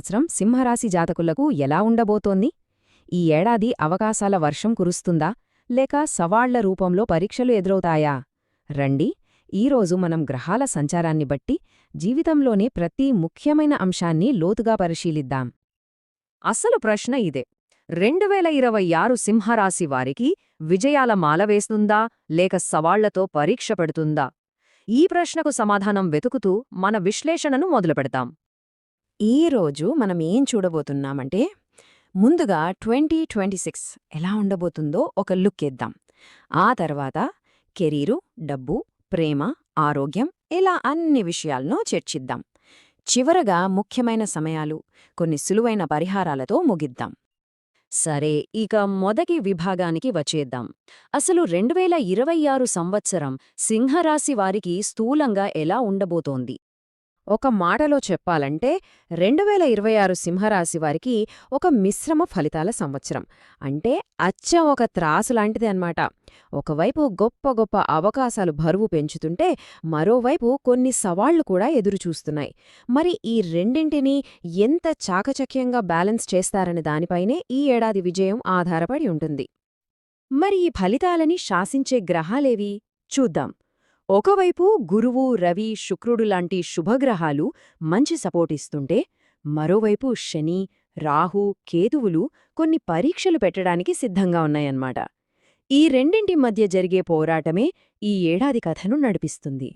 సంవత్సరం సింహరాశి జాతకులకు ఎలా ఉండబోతోంది? ఈ ఏడాది అవకాశాల వర్షం కురుస్తుందా? లేక సవాళ్ళ రూపంలో పరీక్షలు ఎదురవుతాయా? రండి ఈరోజు మనం గ్రహాల సంచారాన్ని బట్టి జీవితంలోని ప్రతి ముఖ్యమైన అంశాన్ని లోతుగా పరిశీలిద్దాం. అసలు ప్రశ్న ఇదే. రెండు వేల ఇరవై ఆరు సింహరాశి వారికి విజయాల మాల వేస్తుందా? లేక సవాళ్ళతో పరీక్ష పెడుతుందా? ఈ ప్రశ్నకు సమాధానం వెతుకుతూ మన విశ్లేషణను మొదలుపెడతాం. ఈరోజు మనం ఏం చూడబోతున్నామంటే ముందుగా ట్వంటీ ట్వంటీ సిక్స్ ఎలా ఉండబోతుందో ఒక లుక్ ఇద్దాం ఆ తర్వాత కెరీరు డబ్బు ప్రేమ ఆరోగ్యం ఇలా అన్ని విషయాలను చర్చిద్దాం. చివరగా ముఖ్యమైన సమయాలు కొన్ని సులువైన పరిహారాలతో ముగిద్దాం. సరే ఇక మొదటి విభాగానికి వచ్చేద్దాం. అసలు రెండువేల ఇరవై ఆరు సంవత్సరం సింహరాశి వారికి స్థూలంగా ఎలా ఉండబోతోంది? ఒక మాటలో చెప్పాలంటే రెండువేల ఇరవై ఆరు సింహరాశి వారికి ఒక మిశ్రమ ఫలితాల సంవత్సరం. అంటే అచ్చం ఒక త్రాసు లాంటిది అన్నమాట. ఒకవైపు గొప్ప గొప్ప అవకాశాలు బరువు పెంచుతుంటే మరోవైపు కొన్ని సవాళ్ళు కూడా ఎదురుచూస్తున్నాయి. మరి ఈ రెండింటినీ ఎంత చాకచక్యంగా బ్యాలెన్స్ చేస్తారనే దానిపైనే ఈ ఏడాది విజయం ఆధారపడి ఉంటుంది. మరి ఈ ఫలితాలని శాసించే గ్రహాలేవి? చూద్దాం. ఒకవైపు గురువు రవి శుక్రుడు లాంటి శుభగ్రహాలు మంచి సపోర్టిస్తుంటే మరోవైపు శని రాహు కేతువులు కొన్ని పరీక్షలు పెట్టడానికి సిద్ధంగా ఉన్నాయన్నమాట. ఈ రెండింటి మధ్య జరిగే పోరాటమే ఈ ఏడాది కథను నడిపిస్తుంది.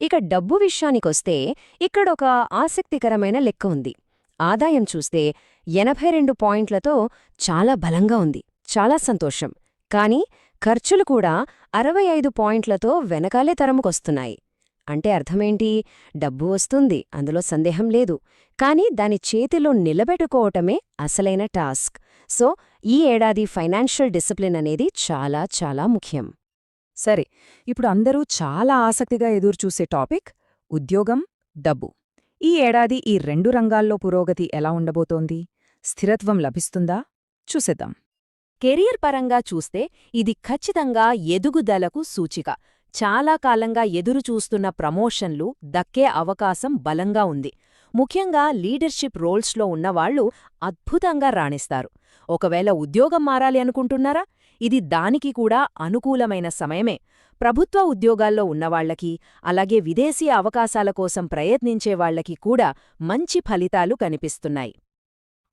ఇక డబ్బు విషయానికొస్తే ఇక్కడొక ఆసక్తికరమైన లెక్క ఉంది. ఆదాయం చూస్తే ఎనభై రెండు పాయింట్లతో చాలా బలంగా ఉంది చాలా సంతోషం. కానీ ఖర్చులు కూడా అరవై ఐదు పాయింట్లతో వెనకాలే తరముకొస్తున్నాయి. అంటే అర్థమేంటి? డబ్బు వస్తుంది అందులో సందేహం లేదు. కాని దాని చేతిలో నిలబెట్టుకోవటమే అసలైన టాస్క్. సో ఈ ఏడాది ఫైనాన్షియల్ డిసిప్లిన్ అనేది చాలా చాలా ముఖ్యం. సరే ఇప్పుడు అందరూ చాలా ఆసక్తిగా ఎదురుచూసే టాపిక్ ఉద్యోగం డబ్బు. ఈ ఏడాది ఈ రెండు రంగాల్లో పురోగతి ఎలా ఉండబోతోంది? స్థిరత్వం లభిస్తుందా? చూసేద్దాం. కెరియర్ పరంగా చూస్తే ఇది ఖచ్చితంగా ఎదుగుదలకు సూచిక. చాలా కాలంగా ఎదురుచూస్తున్న ప్రమోషన్లు దక్కే అవకాశం బలంగా ఉంది. ముఖ్యంగా లీడర్షిప్ రోల్స్లో ఉన్నవాళ్ళు అద్భుతంగా రాణిస్తారు. ఒకవేళ ఉద్యోగం మారాలి అనుకుంటున్నారా? ఇది దానికి కూడా అనుకూలమైన సమయమే. ప్రభుత్వ ఉద్యోగాల్లో ఉన్నవాళ్ళకి అలాగే విదేశీ అవకాశాల కోసం ప్రయత్నించేవాళ్ళకి కూడా మంచి ఫలితాలు కనిపిస్తున్నాయి.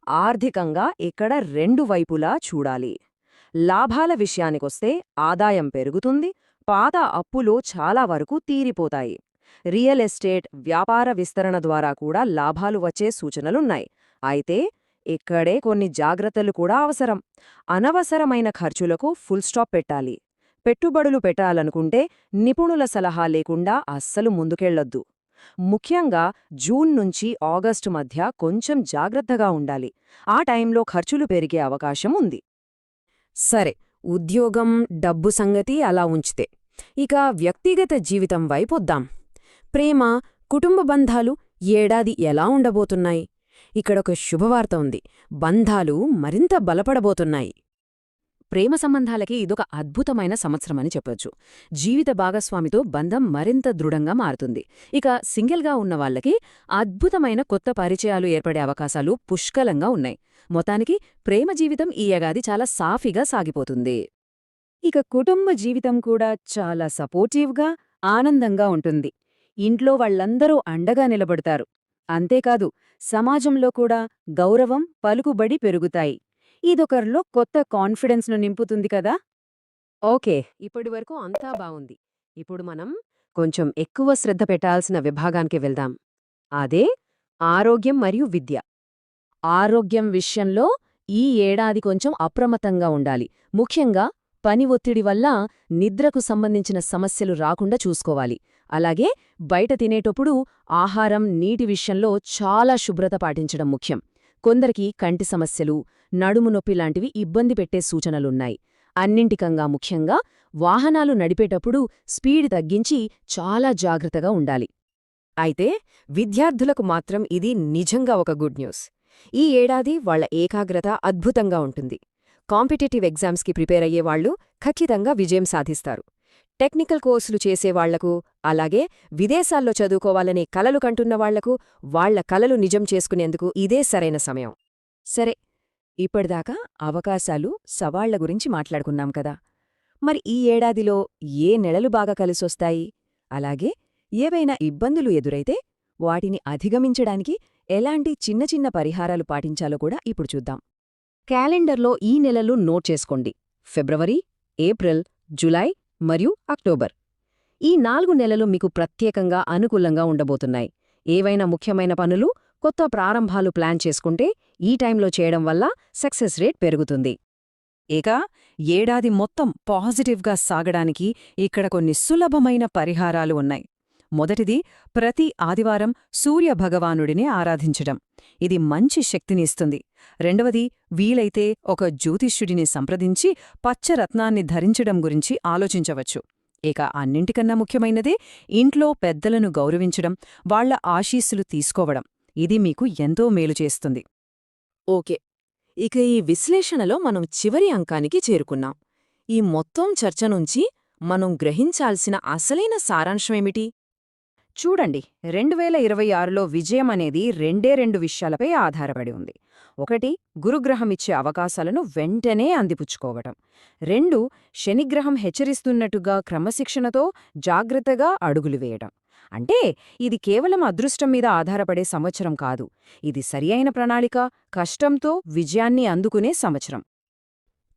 ఆర్థికంగా ఇక్కడ రెండు వైపులా చూడాలి. లాభాల విషయానికొస్తే ఆదాయం పెరుగుతుంది పాత అప్పులు చాలా వరకు తీరిపోతాయి. రియల్ ఎస్టేట్ వ్యాపార విస్తరణ ద్వారా కూడా లాభాలు వచ్చే సూచనలున్నాయి. అయితే ఇక్కడే కొన్ని జాగ్రత్తలు కూడా అవసరం. అనవసరమైన ఖర్చులకు ఫుల్ స్టాప్ పెట్టాలి. పెట్టుబడులు పెట్టాలనుకుంటే నిపుణుల సలహా లేకుండా అస్సలు ముందుకెళ్ళొద్దు ముఖ్యంగా జూన్ నుంచి ఆగస్టు మధ్య కొంచెం జాగ్రత్తగా ఉండాలి. ఆ టైంలో ఖర్చులు పెరిగే అవకాశం ఉంది. సరే ఉద్యోగం డబ్బు సంగతి అలా ఉంచితే. ఇక వ్యక్తిగత జీవితం వైపొద్దాం ప్రేమ కుటుంబ బంధాలు ఏడాది ఎలా ఉండబోతున్నాయి? ఇక్కడొక శుభవార్త ఉంది. బంధాలు మరింత బలపడబోతున్నాయి. ప్రేమ సంబంధాలకి ఇదొక అద్భుతమైన సంవత్సరమని చెప్పొచ్చు. జీవిత భాగస్వామితో బంధం మరింత దృఢంగా మారుతుంది. ఇక సింగిల్గా ఉన్నవాళ్ళకి అద్భుతమైన కొత్త పరిచయాలు ఏర్పడే అవకాశాలు పుష్కలంగా ఉన్నాయి. మొత్తానికి ప్రేమ జీవితం ఈ యగాది చాలా సాఫీగా సాగిపోతుంది. ఇక కుటుంబ జీవితం కూడా చాలా సపోర్టివ్గా ఆనందంగా ఉంటుంది. ఇంట్లో వాళ్ళందరూ అండగా నిలబడతారు. అంతేకాదు సమాజంలో కూడా గౌరవం పలుకుబడి పెరుగుతాయి. ఇదొకరిలో కొత్త కాన్ఫిడెన్స్ను నింపుతుంది కదా? ఓకే ఇప్పటివరకు అంతా బావుంది. ఇప్పుడు మనం కొంచెం ఎక్కువ శ్రద్ధ పెట్టాల్సిన విభాగానికి వెళ్దాం. అదే ఆరోగ్యం మరియు విద్య. ఆరోగ్యం విషయంలో ఈ ఏడాది కొంచెం అప్రమత్తంగా ఉండాలి. ముఖ్యంగా పని ఒత్తిడి వల్ల నిద్రకు సంబంధించిన సమస్యలు రాకుండా చూసుకోవాలి. అలాగే బయట తినేటప్పుడు ఆహారం నీటి విషయంలో చాలా శుభ్రత పాటించడం ముఖ్యం. కొందరికి కంటి సమస్యలు నడుము నొప్పి లాంటివి ఇబ్బంది పెట్టే సూచనలున్నాయి. అన్నింటికంగా ముఖ్యంగా వాహనాలు నడిపేటప్పుడు స్పీడ్ తగ్గించి చాలా జాగ్రత్తగా ఉండాలి. అయితే విద్యార్థులకు మాత్రం ఇది నిజంగా ఒక గుడ్ న్యూస్. ఈ ఏడాది వాళ్ళ ఏకాగ్రత అద్భుతంగా ఉంటుంది. కాంపిటేటివ్ ఎగ్జామ్స్కి ప్రిపేర్ అయ్యేవాళ్ళు ఖచ్చితంగా విజయం సాధిస్తారు. టెక్నికల్ కోర్సులు చేసేవాళ్ళకు అలాగే విదేశాల్లో చదువుకోవాలనే కలలు కంటున్న వాళ్ళకు వాళ్ళ కలలు నిజం చేసుకునేందుకు ఇదే సరైన సమయం. సరే ఇప్పటిదాకా అవకాశాలు సవాళ్ళ గురించి మాట్లాడుకున్నాం కదా. మరి ఈ ఏడాదిలో ఏ నెలలు బాగా కలిసొస్తాయి? అలాగే ఏవైనా ఇబ్బందులు ఎదురైతే వాటిని అధిగమించడానికి ఎలాంటి చిన్న చిన్న పరిహారాలు పాటించాలో కూడా ఇప్పుడు చూద్దాం. క్యాలెండర్లో ఈ నెలలు నోట్ చేసుకోండి. ఫిబ్రవరి ఏప్రిల్ జులై మరియు అక్టోబర్. ఈ నాలుగు నెలలు మీకు ప్రత్యేకంగా అనుకూలంగా ఉండబోతున్నాయి. ఏవైనా ముఖ్యమైన పనులు కొత్త ప్రారంభాలు ప్లాన్ చేసుకుంటే ఈ టైంలో చేయడం వల్ల సక్సెస్ రేట్ పెరుగుతుంది. ఇక ఏడాది మొత్తం పాజిటివ్గా సాగడానికి ఇక్కడ కొన్ని సులభమైన పరిహారాలు ఉన్నాయి. మొదటిది ప్రతి ఆదివారం సూర్య భగవానుడిని ఆరాధించడం. ఇది మంచి శక్తిని ఇస్తుంది. రెండవది వీలైతే ఒక జ్యోతిష్యుడిని సంప్రదించి పచ్చరత్నాన్ని ధరించడం గురించి ఆలోచించవచ్చు. ఇక అన్నింటికన్నా ముఖ్యమైనదే ఇంట్లో పెద్దలను గౌరవించడం వాళ్ళ ఆశీస్సులు తీసుకోవడం. ఇది మీకు ఎంతో మేలు చేస్తుంది. ఓకే. ఇక ఈ విశ్లేషణలో మనం చివరి అంకానికి చేరుకున్నాం. ఈ మొత్తం చర్చ నుంచి మనం గ్రహించాల్సిన అసలైన సారాంశమేమిటి చూడండి రెండు వేల ఇరవై ఆరులో విజయం అనేది రెండే రెండు విషయాలపై ఆధారపడి ఉంది. ఒకటి గురుగ్రహం ఇచ్చే అవకాశాలను వెంటనే అందిపుచ్చుకోవటం. రెండు శనిగ్రహం హెచ్చరిస్తున్నట్టుగా క్రమశిక్షణతో జాగ్రత్తగా అడుగులు వేయడం అంటే ఇది కేవలం అదృష్టం మీద ఆధారపడే సంవత్సరం కాదు. ఇది సరియైన ప్రణాళిక కష్టంతో విజయాన్ని అందుకునే సంవత్సరం.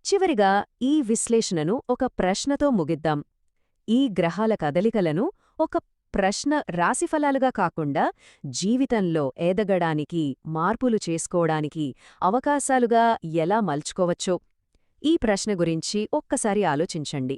చివరిగా ఈ విశ్లేషణను ఒక ప్రశ్నతో ముగిద్దాం. ఈ గ్రహాల కదలికలను ఒక ప్రశ్న రాశిఫలాలుగా కాకుండా జీవితంలో ఎదగడానికి మార్పులు చేసుకోవడానికి అవకాశాలుగా ఎలా మలుచుకోవచ్చో ఈ ప్రశ్న గురించి ఒక్కసారి ఆలోచించండి.